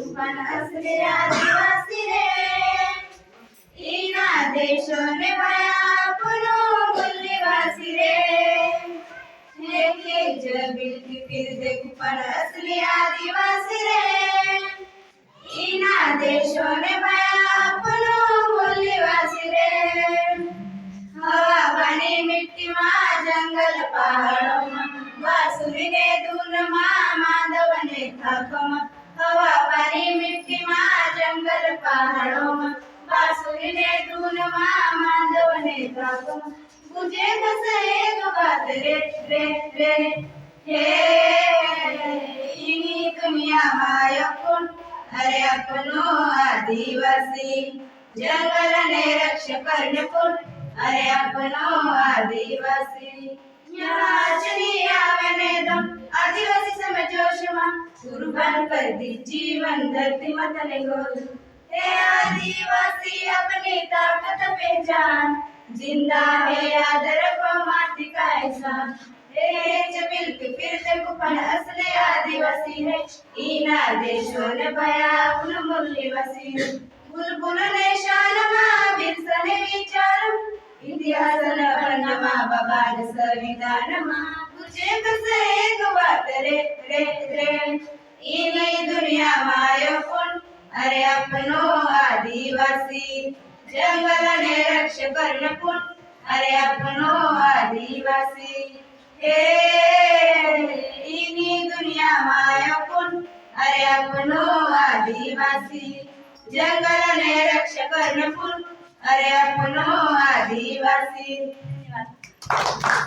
તું પણ અસરે આદિવાસી રે ઈના દેશોને માયાપનો મૂલ્યવાસી રે હે કે જબિલ કી ફિર દેખ પણ અસલી આદિવાસી રે ઈના દેશોને માયાપનો મૂલ્યવાસી રે હવા પાણી મિટ્ટીમાં જંગલ પહાડોમાં हरी मिट्टी माँ, जंगल पहाड़ों में। ने धुन माँ मांदव ने ताको मुझे बसे तो बात रे रे रे। हे इनी दुनिया मायकुन अरे अपनो आदिवासी, जंगल ने रक्ष करने पुन अरे अपनो आदिवासी, यहाँ आचनी आवे ने दम। आदिवासी कुर्बान कर दी जीवन धरती मत लेंगो हे आदिवासी, अपनी ताकत पहचान. ज़िंदा है आदर को माटी का एहसान के कुपन असले आदिवासी है. इना देशों ने भया उन वसी बुलबुल ने शान विचार. इतिहास न बाबा संविधान एक बात रे रे रे. નઈ દુનિયામાં યો કોણ અરે આપનો આદિવાસી જંગલ ને રક્ષ કરન કોણ અરે આપનો આદિવાસી હે ઈની દુનિયામાં યો કોણ અરે આપનો આદિવાસી જંગલ ને રક્ષ કરન કોણ અરે આપનો આદિવાસી